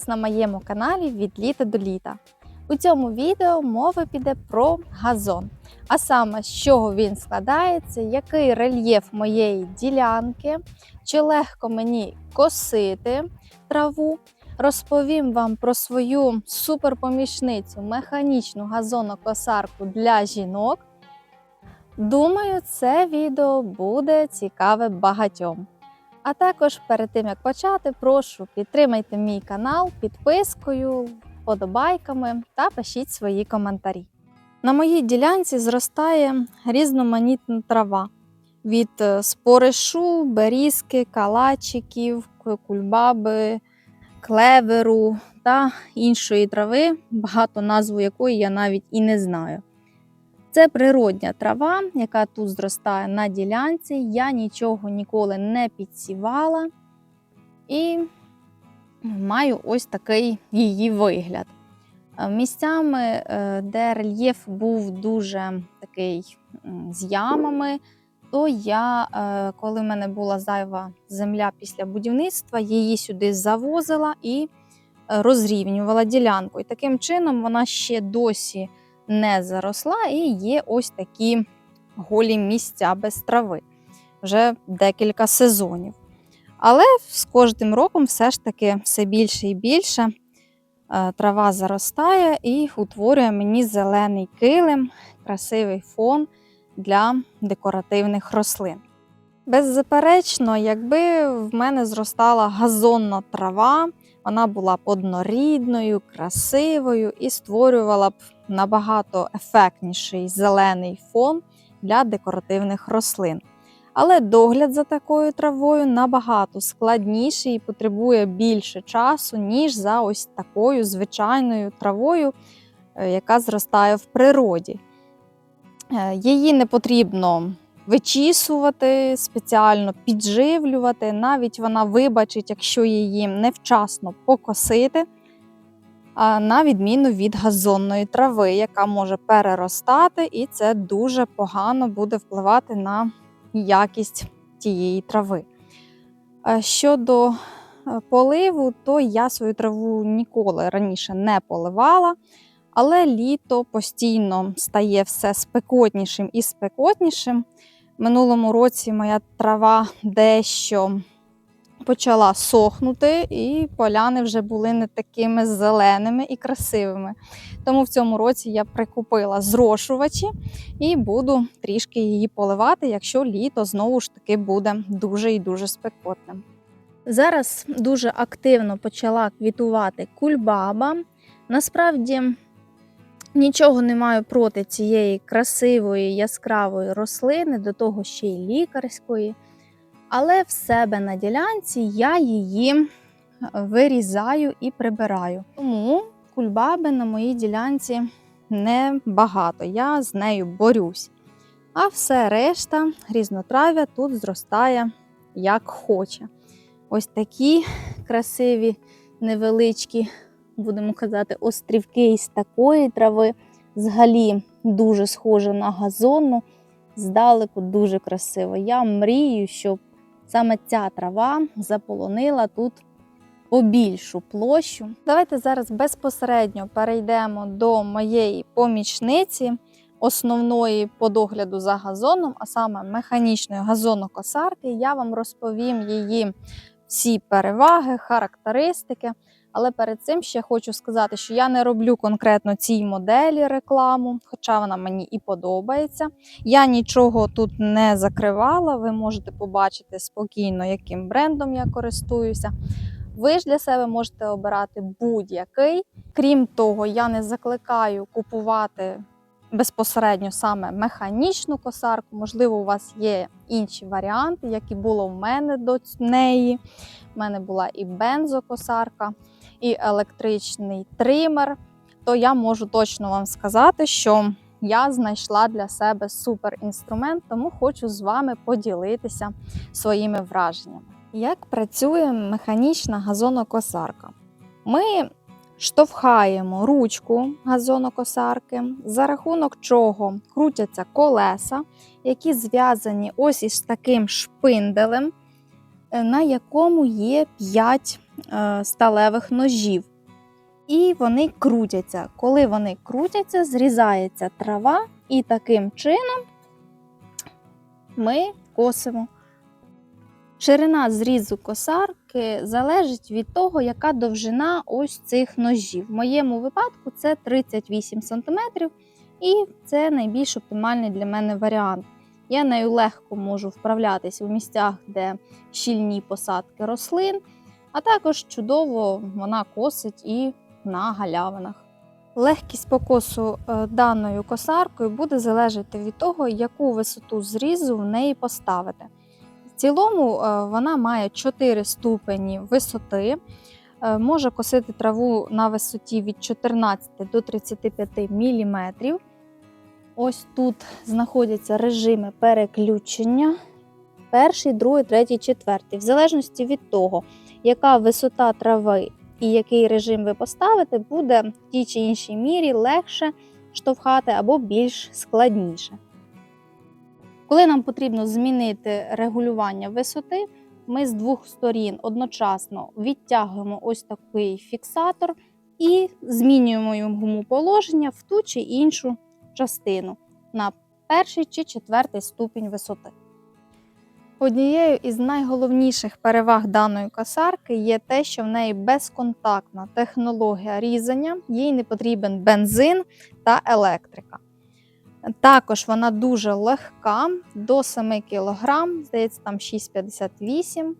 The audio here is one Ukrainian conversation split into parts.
вас на моєму каналі від літа до літа. У цьому відео мова піде про газон, а саме з чого він складається, який рельєф моєї ділянки, чи легко мені косити траву. Розповім вам про свою суперпомічницю, механічну газонокосарку для жінок. Думаю, це відео буде цікаве багатьом. А також перед тим як почати, прошу підтримайте мій канал підпискою, вподобайками та пишіть свої коментарі. На моїй ділянці зростає різноманітна трава від е, споришу, берізки, калачиків, кульбаби, клеверу та іншої трави, багато назву якої я навіть і не знаю. Це природня трава, яка тут зростає на ділянці. Я нічого ніколи не підсівала і маю ось такий її вигляд. Е, Місцями, е, де рельєф був дуже такий з ямами, то я, е, коли в мене була зайва земля після будівництва, її сюди завозила і розрівнювала ділянку. І таким чином вона ще досі не заросла, і є ось такі голі місця без трави вже декілька сезонів. Але з кожним роком все ж таки все більше і більше е, трава заростає і утворює мені зелений килим, красивий фон для декоративних рослин. Беззаперечно, якби в мене зростала газонна трава, вона була б однорідною, красивою і створювала б набагато ефектніший зелений фон для декоративних рослин. Але догляд за такою травою набагато складніший і потребує більше часу, ніж за ось такою звичайною травою, е, яка зростає в природі. Е, Її не потрібно вичісувати, спеціально підживлювати. Навіть вона вибачить, якщо її невчасно покосити, на відміну від газонної трави, яка може переростати, і це дуже погано буде впливати на якість тієї трави. Щодо е, поливу, то я свою траву ніколи раніше не поливала, але літо постійно стає все спекотнішим і спекотнішим. Минулому році моя трава дещо почала сохнути, і поляни вже були не такими зеленими і красивими. Тому в цьому році я прикупила зрошувачі і буду трішки її поливати, якщо літо знову ж таки буде дуже і дуже спекотним. Зараз дуже активно почала квітувати кульбаба. Насправді нічого не маю проти цієї красивої яскравої рослини, до того ще й лікарської. Але в себе на ділянці я її вирізаю і прибираю. Тому кульбаби на моїй ділянці небагато. Я з нею борюсь. А все решта різнотрав'я тут зростає як хоче. Ось такі красиві, невеличкі, будемо казати, острівки із такої трави. Взагалі дуже схоже на газонну, здалеку дуже красиво. Я мрію, щоб саме ця трава заполонила тут побільшу площу. Давайте зараз безпосередньо перейдемо до моєї помічниці, основної по догляду за газоном, а саме механічної газонокосарки. Я вам розповім її всі переваги, характеристики. Але перед цим ще хочу сказати, що я не роблю конкретно цій моделі рекламу, хоча вона мені і подобається. Я нічого тут не закривала. Ви можете побачити спокійно, яким брендом я користуюся. Ви ж для себе можете обирати будь-який. Крім того, я не закликаю купувати безпосередньо саме механічну косарку. Можливо, у вас є інші варіанти, як і було в мене до неї. У мене була і бензокосарка, і електричний тример. То я можу точно вам сказати, що я знайшла для себе супер інструмент, тому хочу з вами поділитися своїми враженнями. Як працює механічна газонокосарка? Ми штовхаємо ручку газонокосарки, за рахунок чого крутяться колеса, які зв'язані ось із таким шпинделем, е, на якому є 5 е, сталевих ножів. І вони крутяться. Коли вони крутяться, зрізається трава, і таким чином ми косимо. Ширина зрізу косарки залежить від того, яка довжина ось цих ножів. В моєму випадку це 38 см, і це найбільш оптимальний для мене варіант. Я нею легко можу вправлятися у місцях, де щільні посадки рослин, а також чудово вона косить і на галявинах. Легкість покосу е, даною косаркою буде залежати від того, яку висоту зрізу в неї поставити. Цілому е, вона має 4 ступені висоти, е, може косити траву на висоті від 14 до 35 мм. Ось тут знаходяться режими переключення. Перший, другий, третій, четвертий. В залежності від того, яка висота трави і який режим ви поставите, буде в тій чи іншій мірі легше штовхати або більш складніше. Коли нам потрібно змінити регулювання висоти, ми з двох сторін одночасно відтягуємо ось такий фіксатор і змінюємо йому положення в ту чи іншу частину на перший чи четвертий ступінь висоти. Однією із найголовніших переваг даної косарки є те, що в неї безконтактна технологія різання, їй не потрібен бензин та електрика. Також вона дуже легка, до 7 кг, здається, там 6,58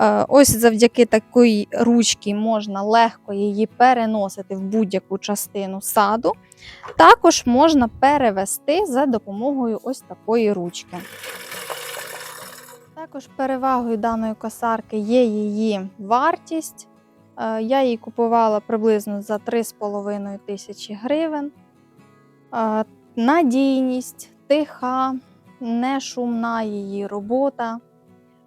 Е, Ось завдяки такій ручці можна легко її переносити в будь-яку частину саду. Також можна перевести за допомогою ось такої ручки. Також перевагою даної косарки є її вартість. Е, Я її купувала приблизно за 3,5 тисячі гривень. Надійність, тиха, не шумна її робота.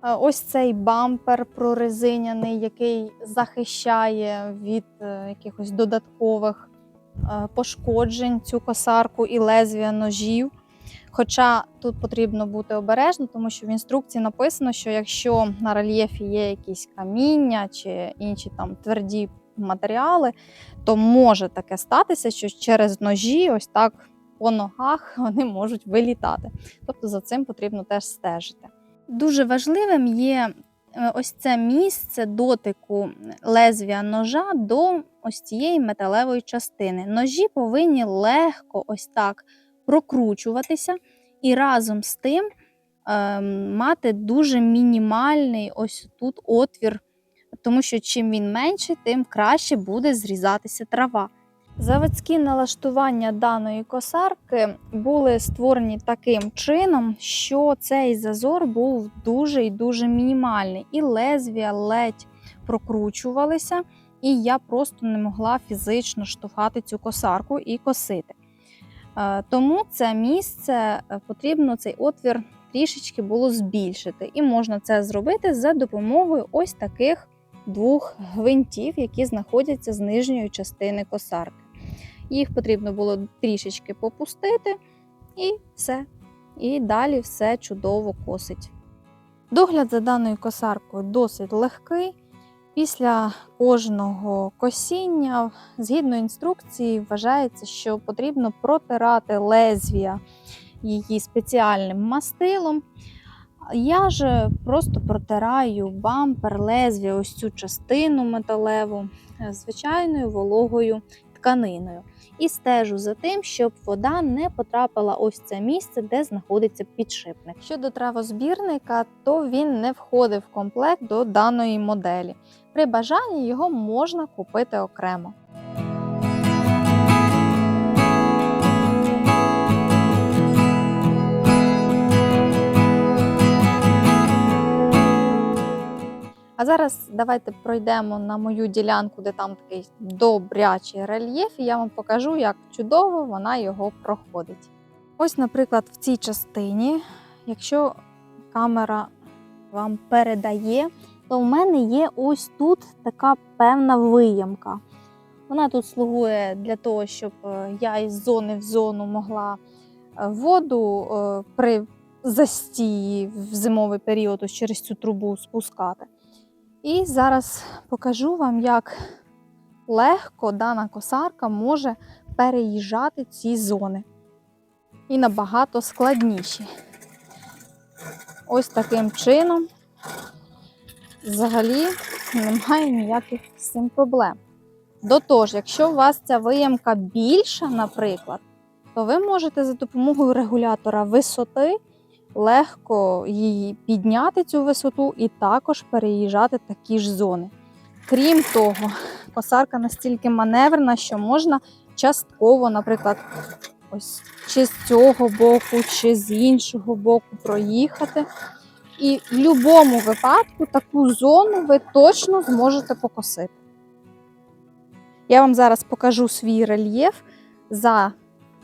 Е, Ось цей бампер прорезиняний, який захищає від е, якихось додаткових е, пошкоджень цю косарку і лезвія ножів. Хоча тут потрібно бути обережно, тому що в інструкції написано, що якщо на рельєфі є якісь каміння чи інші там тверді матеріали, то може таке статися, що через ножі, ось так по ногах, вони можуть вилітати. Тобто за цим потрібно теж стежити. Дуже важливим є е, ось це місце дотику лезвія ножа до ось цієї металевої частини. Ножі повинні легко ось так прокручуватися і разом з тим е, мати дуже мінімальний ось тут отвір, тому що чим він менший, тим краще буде зрізатися трава. Заводські налаштування даної косарки були створені таким чином, що цей зазор був дуже і дуже мінімальний, і лезвія ледь прокручувалися, і я просто не могла фізично штовхати цю косарку і косити. Е, Тому це місце е, потрібно цей отвір трішечки було збільшити, і можна це зробити за допомогою ось таких двох гвинтів, які знаходяться з нижньої частини косарки. Їх потрібно було трішечки попустити, і все. І далі все чудово косить. Догляд за даною косаркою досить легкий. Після кожного косіння, згідно інструкції, вважається, що потрібно протирати лезвія її спеціальним мастилом. Я ж просто протираю бампер, лезвія, ось цю частину металеву е, звичайною вологою тканиною. І стежу за тим, щоб вода не потрапила ось це місце, де знаходиться підшипник. Щодо травозбірника, то він не входив в комплект до даної моделі. При бажанні його можна купити окремо. А зараз давайте пройдемо на мою ділянку, де там такий добрячий рельєф, і я вам покажу, як чудово вона його проходить. Ось, наприклад, в цій частині, якщо камера вам передає, то в мене є ось тут така певна виямка. Вона тут слугує для того, щоб е, я із зони в зону могла е, воду е, при застії в зимовий період ось через цю трубу спускати. І зараз покажу вам, як легко дана косарка може переїжджати ці зони. І набагато складніші. Ось таким чином взагалі немає ніяких з цим проблем. До того ж, якщо у вас ця виємка більша, наприклад, то ви можете за допомогою регулятора висоти легко її підняти цю висоту і також переїжджати такі ж зони. Крім того, косарка настільки маневрена, що можна частково, наприклад, ось чи з цього боку, чи з іншого боку проїхати. І в будь-якому випадку таку зону ви точно зможете покосити. Я вам зараз покажу свій рельєф за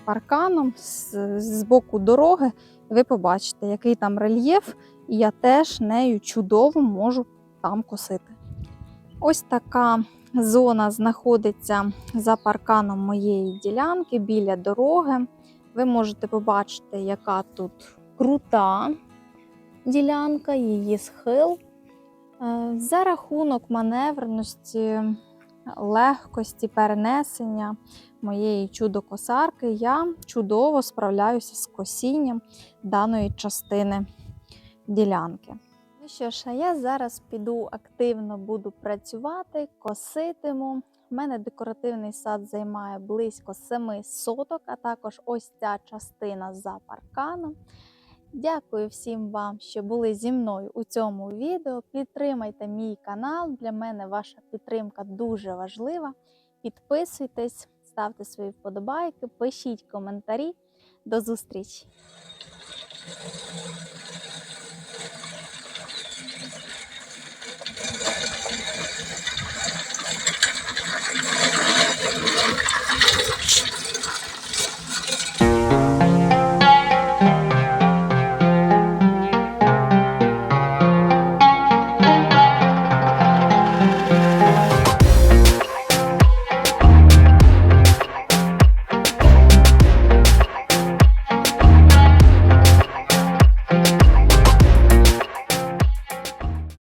парканом з, боку дороги. Ви побачите, який там рельєф, і я теж нею чудово можу там косити. Ось така зона знаходиться за парканом моєї ділянки біля дороги. Ви можете побачити, яка тут крута ділянка, її схил. Е, За рахунок маневреності, легкості перенесення моєї чудо-косарки я чудово справляюся з косінням даної частини ділянки. Ну що ж, я зараз піду активно буду працювати, коситиму. У мене декоративний сад займає близько 7 соток, а також ось ця частина за парканом. Дякую всім вам, що були зі мною у цьому відео. Підтримайте мій канал. Для мене ваша підтримка дуже важлива. Підписуйтесь, ставте свої вподобайки, пишіть коментарі. До зустрічі!